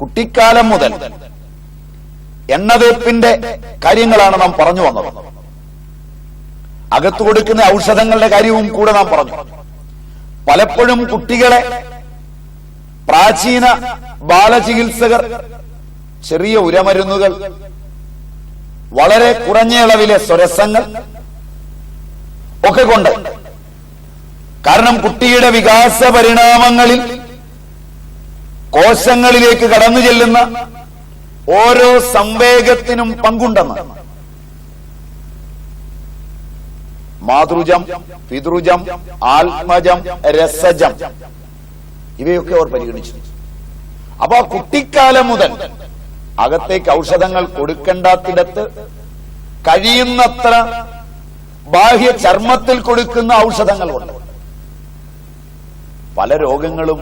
കുട്ടിക്കാലം മുതൽ എണ്ണതേപ്പിന്റെ കാര്യങ്ങളാണ് നാം പറഞ്ഞു വന്നത്. അകത്തു കൊടുക്കുന്ന ഔഷധങ്ങളുടെ കാര്യവും കൂടെ നാം പറഞ്ഞു. പലപ്പോഴും കുട്ടികളെ പ്രാചീന ബാലചികിത്സകർ ചെറിയ ഉരമരുന്നുകൾ വളരെ കുറഞ്ഞ അളവിലെ സ്വരസങ്ങൾ ഒക്കെ കൊണ്ട് കാരണം കുട്ടിയുടെ വികാസ പരിണാമങ്ങളിൽ കോശങ്ങളിലേക്ക് കടന്നു ചെല്ലുന്ന ഓരോ സംവേഗത്തിനും പങ്കുണ്ടെന്ന്. മാതൃജം പിതൃജം ആത്മജം രസജം ഇവയൊക്കെ അവർ പരിഗണിച്ചു അപ്പൊ ആ കുട്ടിക്കാലം മുതൽ അകത്തേക്ക് ഔഷധങ്ങൾ കൊടുക്കേണ്ടാത്തിടത്ത് കഴിയുന്നത്ര ബാഹ്യ ചർമ്മത്തിൽ കൊടുക്കുന്ന ഔഷധങ്ങളുണ്ട്. പല രോഗങ്ങളും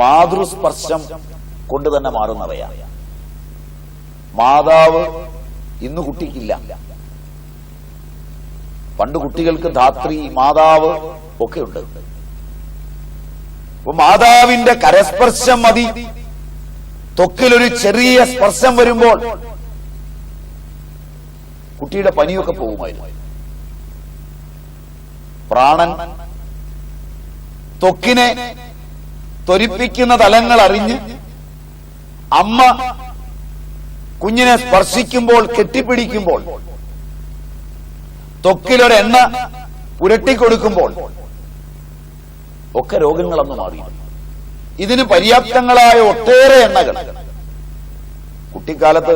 മാതൃസ്പർശം കൊണ്ട് തന്നെ മാറുന്നവയാണ് മാതാവ് ഇന്ന് കുട്ടിക്കില്ല പണ്ട് കുട്ടികൾക്ക് ധാത്രി മാതാവ് ഒക്കെ ഉണ്ട്. അപ്പൊ മാതാവിന്റെ കരസ്പർശം മതി. തൊക്കിലൊരു ചെറിയ സ്പർശം വരുമ്പോൾ കുട്ടിയുടെ പനിയൊക്കെ പോകുമായിരുന്നു. പ്രാണൻ ത്വക്കിനെ ത്വരിപ്പിക്കുന്ന തലങ്ങൾ അറിഞ്ഞ് അമ്മ കുഞ്ഞിനെ സ്പർശിക്കുമ്പോൾ കെട്ടിപ്പിടിക്കുമ്പോൾ തൊക്കിലൊരെണ്ണ പുരട്ടിക്കൊടുക്കുമ്പോൾ ഒക്കെ രോഗങ്ങളൊന്ന് മാറി. ഇതിന് പര്യാപ്തങ്ങളായ ഒട്ടേറെ എണ്ണകൾ. കുട്ടിക്കാലത്ത്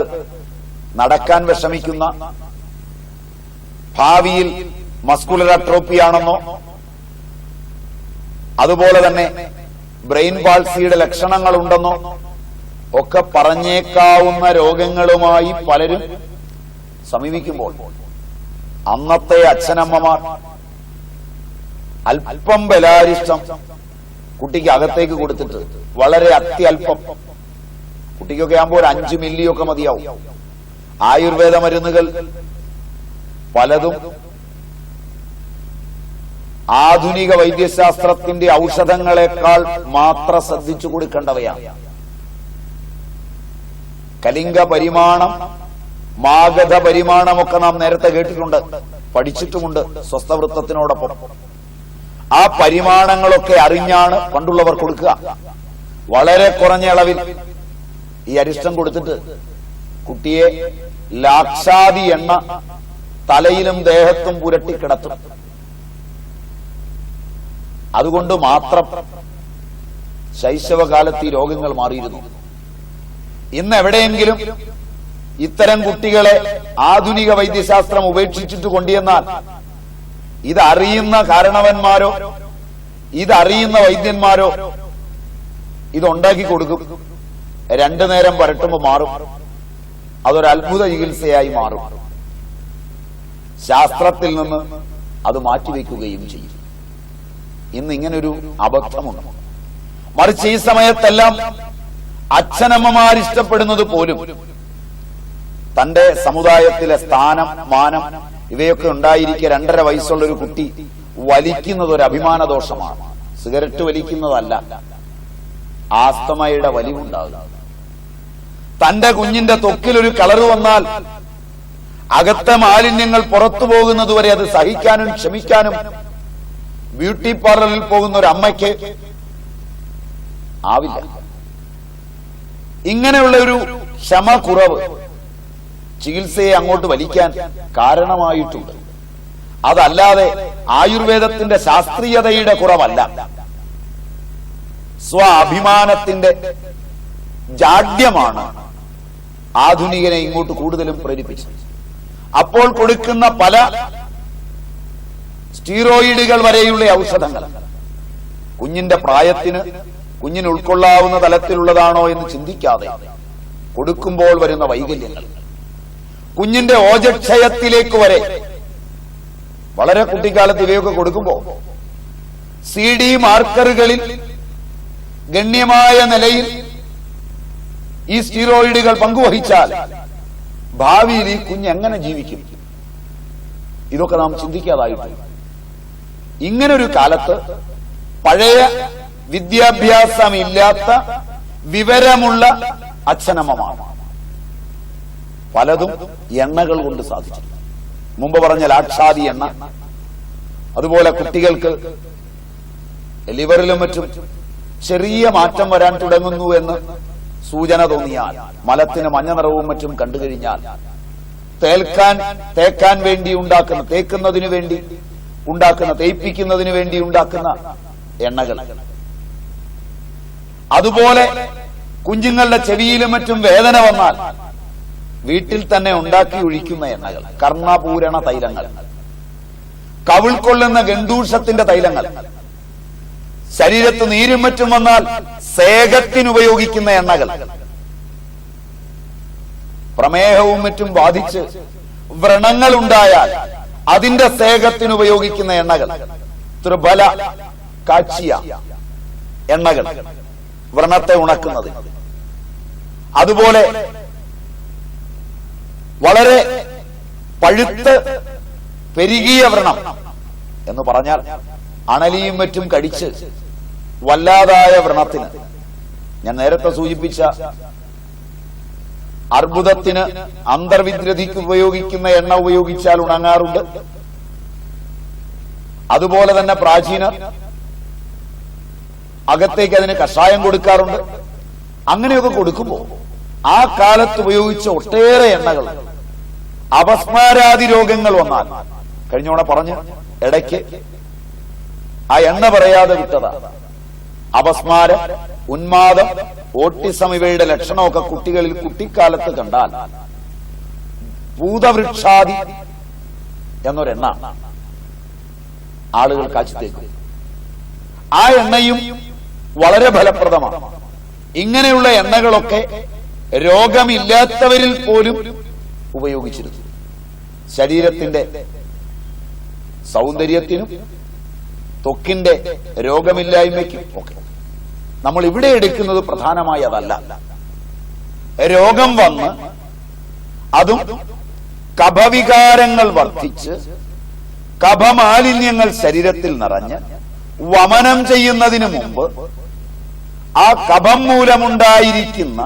നടക്കാൻ വിഷമിക്കുന്ന ഭാവിയിൽ മസ്കുലർ അട്രോപ്പിയാണെന്നോ അതുപോലെ തന്നെ ബ്രെയിൻ പാൾസിയുടെ ലക്ഷണങ്ങൾ ഉണ്ടെന്നോ ഒക്കെ പറഞ്ഞേക്കാവുന്ന രോഗങ്ങളുമായി പലരും സമീപിക്കുമ്പോൾ അന്നത്തെ അച്ഛനമ്മമാർ അല്പം ബലാരിഷ്ടം കുട്ടിക്ക് അകത്തേക്ക് കൊടുത്തിട്ട് വളരെ അത്യല്പം കുട്ടിക്കൊക്കെ ആകുമ്പോൾ ഒരു അഞ്ചു മില്ലിയൊക്കെ മതിയാവും. ആയുർവേദ മരുന്നുകൾ പലതും ആധുനിക വൈദ്യശാസ്ത്രത്തിന്റെ ഔഷധങ്ങളെക്കാൾ മാത്ര ശ്രദ്ധിച്ചു കൊടുക്കേണ്ടവയാണ്. കലിംഗ പരിമാണം മാഗധ പരിമാണമൊക്കെ നാം നേരത്തെ കേട്ടിട്ടുണ്ട് പഠിച്ചിട്ടുമുണ്ട് സ്വസ്ഥവൃത്തത്തിനോടൊപ്പം. ആ പരിമാണങ്ങളൊക്കെ അറിഞ്ഞാണ് പണ്ടുള്ളവർ കൊടുക്കുക. വളരെ കുറഞ്ഞ അളവിൽ ഈ അരിഷ്ടം കൊടുത്തിട്ട് കുട്ടിയെ ലാക്ഷാദി എണ്ണ തലയിലും ദേഹത്തും പുരട്ടി കിടത്തും. അതുകൊണ്ട് മാത്രം ശൈശവകാലത്ത് ഈ രോഗങ്ങൾ മാറിയിരുന്നു. ഇന്ന് എവിടെയെങ്കിലും ഇത്തരം കുട്ടികളെ ആധുനിക വൈദ്യശാസ്ത്രം ഉപേക്ഷിച്ചിട്ട് കൊണ്ടുവന്നാൽ ഇതറിയുന്ന കാരണവന്മാരോ ഇതറിയുന്ന വൈദ്യന്മാരോ ഇതുണ്ടാക്കി കൊടുക്കും. രണ്ടു നേരം വരട്ടുമ്പോ മാറും. അതൊരു അത്ഭുത ചികിത്സയായി മാറും. ശാസ്ത്രത്തിൽ നിന്ന് അത് മാറ്റിവെക്കുകയും ചെയ്യും. ഇന്ന് ഇങ്ങനൊരു അബദ്ധമുണ്ട്. മറിച്ച് ഈ സമയത്തെല്ലാം അച്ഛനമ്മമാർ ഇഷ്ടപ്പെടുന്നത് പോലും തന്റെ സമുദായത്തിലെ സ്ഥാനം മാനം ഇവയൊക്കെ ഉണ്ടായിരിക്കെ രണ്ടര വയസ്സുള്ള ഒരു കുട്ടി വലിക്കുന്നത് ഒരു അഭിമാന ദോഷമാണ് സിഗരറ്റ് വലിക്കുന്നതല്ല ആസ്തമയുടെ വലിവുണ്ടാകുക തന്റെ കുഞ്ഞിന്റെ തൊക്കിൽ ഒരു കളറ് വന്നാൽ അകത്തെ മാലിന്യങ്ങൾ പുറത്തു പോകുന്നതുവരെ അത് സഹിക്കാനും ക്ഷമിക്കാനും ബ്യൂട്ടി പാർലറിൽ പോകുന്ന ഒരു അമ്മയ്ക്ക് ആവില്ല. ഇങ്ങനെയുള്ള ഒരു ക്ഷമ കുറവ് ചികിത്സയെ അങ്ങോട്ട് വലിക്കാൻ കാരണമായിട്ടുണ്ട്. അതല്ലാതെ ആയുർവേദത്തിന്റെ ശാസ്ത്രീയതയുടെ കുറവല്ല. സ്വ അഭിമാനത്തിന്റെ ജാഡ്യമാണ് ആധുനികനെ ഇങ്ങോട്ട് കൂടുതലും പ്രേരിപ്പിച്ചത്. അപ്പോൾ കൊടുക്കുന്ന പല സ്റ്റീറോയിഡുകൾ വരെയുള്ള ഔഷധങ്ങൾ. കുഞ്ഞിന്റെ പ്രായത്തിന് കുഞ്ഞിന് ഉൾക്കൊള്ളാവുന്ന തലത്തിലുള്ളതാണോ എന്ന് ചിന്തിക്കാതെ കൊടുക്കുമ്പോൾ വരുന്ന വൈകല്യങ്ങൾ. കുഞ്ഞിന്റെ ഓജക്ഷയത്തിലേക്ക് വരെ വളരെ കുട്ടിക്കാലത്ത് ഇവയൊക്കെ കൊടുക്കുമ്പോൾ സി ഡി മാർക്കറുകളിൽ ഗണ്യമായ നിലയിൽ ഈ സ്റ്റീറോയിഡുകൾ പങ്കുവഹിച്ചാൽ ഭാവിയിൽ ഈ കുഞ്ഞ് എങ്ങനെ ജീവിക്കും? ഇതൊക്കെ നാം ചിന്തിക്കാതായിട്ടുണ്ട്. ഇങ്ങനൊരു കാലത്ത് പഴയ വിദ്യാഭ്യാസമില്ലാത്ത വിവരമുള്ള അച്ഛനമ്മമാണ് പലതും എണ്ണകൾ കൊണ്ട് സാധിച്ചു മുമ്പ് പറഞ്ഞ ലാക്ഷാദി എണ്ണ അതുപോലെ കുട്ടികൾക്ക് ലിവറിലും മറ്റും ചെറിയ മാറ്റം വരാൻ തുടങ്ങുന്നു എന്ന് സൂചന തോന്നിയാൽ മലത്തിന് മഞ്ഞ നിറവും മറ്റും കണ്ടു കഴിഞ്ഞാൽ തേൽക്കാൻ തേക്കാൻ വേണ്ടി ഉണ്ടാക്കുന്ന തേക്കുന്നതിനു വേണ്ടി ഉണ്ടാക്കുന്ന തേയ്പ്പിക്കുന്നതിന് വേണ്ടി ഉണ്ടാക്കുന്ന എണ്ണകൾ. അതുപോലെ കുഞ്ഞുങ്ങളുടെ ചെവിയിലും മറ്റും വേദന വന്നാൽ വീട്ടിൽ തന്നെ ഉണ്ടാക്കി ഒഴിക്കുന്ന എണ്ണകൾ. കർണപൂരണ തൈലങ്ങൾ. കവിൾ കൊള്ളുന്ന ഗണ്ടൂഷത്തിന്റെ തൈലങ്ങൾ. ശരീരത്ത് നീരും മറ്റും വന്നാൽ സേകത്തിനുപയോഗിക്കുന്ന എണ്ണകൾ. പ്രമേഹവും മറ്റും ബാധിച്ച് വ്രണങ്ങൾ ഉണ്ടായാൽ അതിന്റെ സേകത്തിന് ഉപയോഗിക്കുന്ന എണ്ണകൾ. ത്രിബല കാച്ചിയ എണ്ണകൾ. വ്രണത്തെ ഉണക്കുന്നത്. അതുപോലെ വളരെ പഴുത്ത് പെരുകിയ വ്രണം എന്ന് പറഞ്ഞാൽ അണലിയും മറ്റും കടിച്ച് വല്ലാതായ വ്രണത്തിന്. ഞാൻ നേരത്തെ സൂചിപ്പിച്ച അർബുദത്തിന് അന്തർവിദ്രതിക്ക് ഉപയോഗിക്കുന്ന എണ്ണ ഉപയോഗിച്ചാൽ ഉണങ്ങാറുണ്ട്. അതുപോലെ തന്നെ പ്രാചീന അകത്തേക്ക് അതിന് കഷായം കൊടുക്കാറുണ്ട്. അങ്ങനെയൊക്കെ കൊടുക്കുമ്പോൾ ആ കാലത്ത് ഉപയോഗിച്ച ഒട്ടേറെ എണ്ണകൾ അപസ്മാരാദി രോഗങ്ങൾ വന്നാൽ കഴിഞ്ഞോണ പറഞ്ഞ് ഇടയ്ക്ക് ആ എണ്ണ പറയാതെ വിട്ടതാ. അപസ്മാരം ഉന്മാദം ഓട്ടിസം ഇവയുടെ ലക്ഷണമൊക്കെ കുട്ടികളിൽ കുട്ടിക്കാലത്ത് കണ്ടാൽ ഭൂതവൃക്ഷാദി എന്നൊരെണ്ണ ആളുകൾ കാച്ചിത്തേക്കും. ആ എണ്ണയും വളരെ ഫലപ്രദമാണ്. ഇങ്ങനെയുള്ള എണ്ണകളൊക്കെ രോഗമില്ലാത്തവരിൽ പോലും ഉപയോഗിച്ചിരുന്നു. ശരീരത്തിന്റെ സൗന്ദര്യത്തിനും ത്വക്കിന്റെ രോഗമില്ലായ്മയ്ക്കും ഒക്കെ. നമ്മൾ ഇവിടെ എടുക്കുന്നത് പ്രധാനമായി അതല്ല. രോഗം വന്ന് അതും കഭവികാരങ്ങൾ വർദ്ധിച്ച് കഭമാലിന്യങ്ങൾ ശരീരത്തിൽ നിറഞ്ഞ് വമനം ചെയ്യുന്നതിന് മുമ്പ് ആ കഭം മൂലമുണ്ടായിരിക്കുന്ന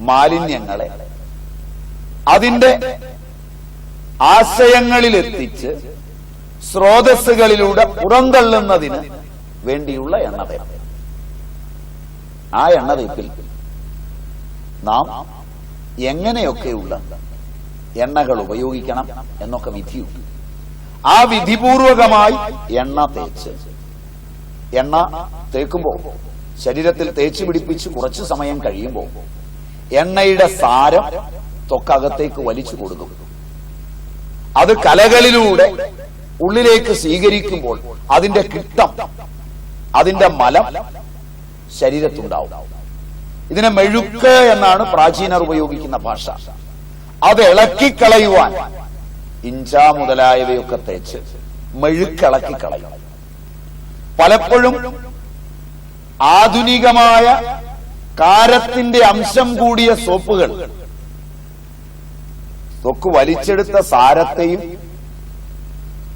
മാലിന്യങ്ങളെ അതിന്റെ ആശയങ്ങളിലെത്തിച്ച് സ്രോതസ്സുകളിലൂടെ പുറന്തള്ളുന്നതിന് വേണ്ടിയുള്ള എണ്ണതേപ്പ് ആ എണ്ണതേപ്പിൽ നാം എങ്ങനെയൊക്കെയുള്ള എണ്ണകൾ ഉപയോഗിക്കണം എന്നൊക്കെ വിധിയുണ്ട്. ആ വിധിപൂർവകമായി എണ്ണ തേച്ച് എണ്ണ തേക്കുമ്പോൾ ശരീരത്തിൽ തേച്ച് പിടിപ്പിച്ച് കുറച്ചു സമയം കഴിയുമ്പോൾ എണ്ണയുടെ സാരം തൊക്കകത്തേക്ക് വലിച്ചു കൊടുക്കും. അത് കലകളിലൂടെ ഉള്ളിലേക്ക് സ്വീകരിക്കുമ്പോൾ അതിന്റെ കിട്ടം അതിന്റെ മലം ശരീരത്തുണ്ടാവും. ഇതിനെ മെഴുക്ക് എന്നാണ് പ്രാചീനർ ഉപയോഗിക്കുന്ന ഭാഷ. അത് ഇളക്കിക്കളയുവാൻ ഇഞ്ച മുതലായവയൊക്കെ തേച്ച് മെഴുക്കിളക്കിക്കളയും. പലപ്പോഴും ആധുനികമായ കാരത്തിന്റെ അംശം കൂടിയ സോപ്പുകൾ തൊക്ക് വലിച്ചെടുത്ത സാരത്തെയും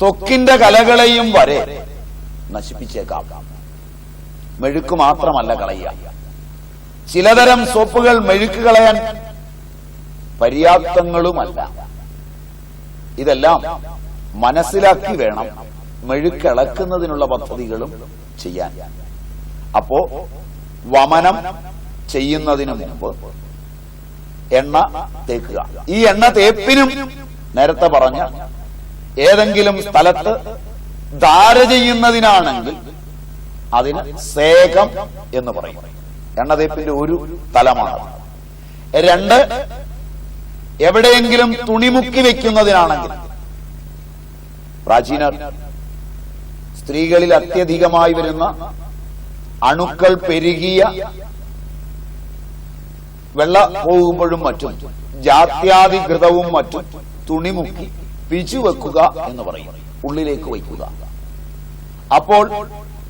തൊക്കിന്റെ കലകളെയും വരെ നശിപ്പിച്ചേക്കാം. മെഴുക്ക് മാത്രമല്ല കളയുക. ചിലതരം സോപ്പുകൾ മെഴുക്ക് കളയാൻ പര്യാപ്തങ്ങളുമല്ല. ഇതെല്ലാം മനസ്സിലാക്കി വേണം മെഴുക്കിളക്കുന്നതിനുള്ള പദ്ധതികളും ചെയ്യാൻ. അപ്പോ വമനം ചെയ്യുന്നതിന് മുമ്പ് എണ്ണ തേക്കുക. ഈ എണ്ണ തേപ്പിനും നേരത്തെ പറഞ്ഞ ഏതെങ്കിലും സ്ഥലത്ത് ധാര ചെയ്യുന്നതിനാണെങ്കിൽ അതിന് സേകം എന്ന് പറയും. എണ്ണ തേപ്പിന്റെ ഒരു തലമാണ് രണ്ട് എവിടെയെങ്കിലും തുണിമുക്കി വെക്കുന്നതിനാണെങ്കിൽ. പ്രാചീനർ സ്ത്രീകളിൽ അത്യധികമായി വരുന്ന അണുക്കൾ പെരുകിയ വെള്ള പോകുമ്പോഴും മറ്റും ജാത്യാധികൃതവും മറ്റും തുണിമുക്കി പിച്ചു വെക്കുക എന്ന് പറയും. ഉള്ളിലേക്ക് വയ്ക്കുക. അപ്പോൾ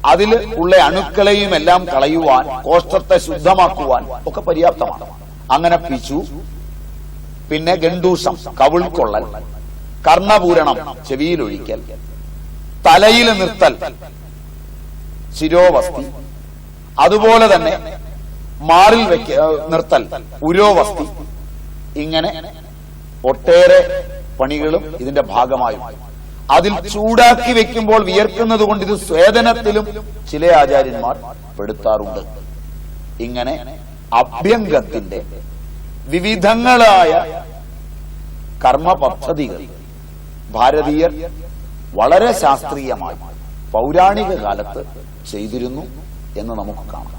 അതിൽ ഉള്ള അണുക്കളെയും എല്ലാം കളയുവാൻ കോഷ്ടത്തെ ശുദ്ധമാക്കുവാൻ ഒക്കെ പര്യാപ്തമാണ്. അങ്ങനെ പിച്ചു പിന്നെ ഗണ്ടൂഷം കവിൾക്കൊള്ളൽ കർണപൂരണം ചെവിയിലൊഴിക്കൽ തലയിൽ നിർത്തൽ ശിരോവസ്തി അതുപോലെ തന്നെ മാറിൽ വെക്ക നിർത്തൽ ഉരോവസ്തി ഇങ്ങനെ ഒട്ടേറെ പണികളും ഇതിന്റെ ഭാഗമായും അതിൽ ചൂടാക്കി വെക്കുമ്പോൾ വിയർക്കുന്നത് കൊണ്ട് ഇത് സ്വേദനത്തിലും ചില ആചാര്യന്മാർ പെടുത്താറുണ്ട്. ഇങ്ങനെ അഭ്യംഗത്തിന്റെ വിവിധങ്ങളായ കർമ്മ പദ്ധതികൾ ഭാരതീയർ വളരെ ശാസ്ത്രീയമായി പൗരാണിക കാലത്ത് ചെയ്തിരുന്നു എന്ന് നമുക്ക് കാണാം.